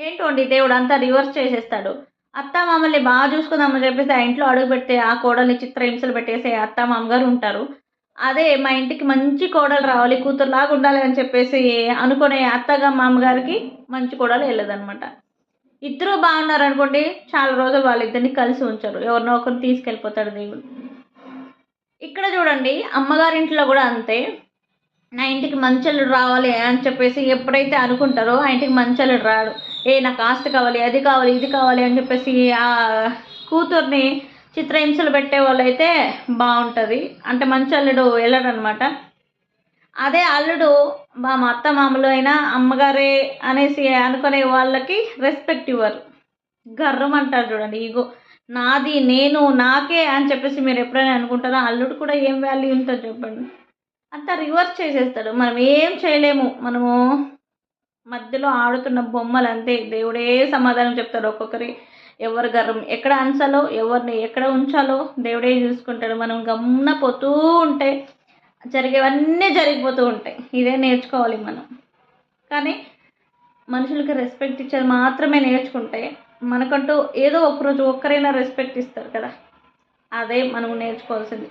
ఏంటోండి దేవుడు అంతా రివర్స్ చేసేస్తాడు? అత్త మామల్ని బాగా చూసుకుందామని చెప్పేసి ఆ ఇంట్లో అడుగు పెడితే ఆ కోడల్ని చిత్రహింసలు పెట్టేసి అత్త మామగారు ఉంటారు. అదే మా ఇంటికి మంచి కోడలు రావాలి కూతురులాగా ఉండాలి అని చెప్పేసి అనుకునే అత్తగా మామగారికి మంచి కోడలు వెళ్ళదనమాట ఇద్దరు బాగున్నారు అనుకోండి చాలా రోజులు వాళ్ళిద్దరిని కలిసి ఉంచారు. ఎవరినో ఒకరిని తీసుకెళ్ళిపోతాడు దేవుడు. ఇక్కడ చూడండి అమ్మగారింట్లో కూడా అంతే. నా ఇంటికి మంచలుడు రావాలి అని చెప్పేసి ఎప్పుడైతే అనుకుంటారో ఆ ఇంటికి మంచలుడు రాడు ఏ నాకు ఆస్తి కావాలి అది కావాలి ఇది కావాలి అని చెప్పేసి ఆ కూతుర్ని చిత్రహింసలు పెట్టే వాళ్ళైతే బాగుంటుంది. అంటే మంచి అల్లుడు వెళ్ళడనమాట అదే అల్లుడు మా మా అత్త మామలు అయినా అమ్మగారే అనేసి అనుకునే వాళ్ళకి రెస్పెక్ట్ ఇవ్వరు. గర్వం అంటారు చూడండి ఈగో. నాది నేను నాకే అని చెప్పేసి మీరు ఎప్పుడైనా అనుకుంటారో? అల్లుడు కూడా ఏం వాల్యూ ఉంటుందో చెప్పండి. అంతా రివర్స్ చేసేస్తాడు. మనం ఏం చేయలేము. మనము మధ్యలో ఆడుతున్న బొమ్మలు అంతే దేవుడే సమాధానం చెప్తాడు ఒక్కొక్కరి. ఎవరు గర్వం ఎక్కడ అంచాలో ఎవరిని ఎక్కడ ఉంచాలో దేవుడే చూసుకుంటాడు. మనం గమ్మున పోతూ ఉంటే జరిగేవన్నీ జరిగిపోతూ ఉంటాయి. ఇదే నేర్చుకోవాలి మనం. కానీ మనుషులకి రెస్పెక్ట్ ఇచ్చేది మాత్రమే నేర్చుకుంటే మనకంటూ ఏదో ఒకరోజు ఒక్కరైనా రెస్పెక్ట్ ఇస్తారు కదా. అదే మనం నేర్చుకోవాల్సింది.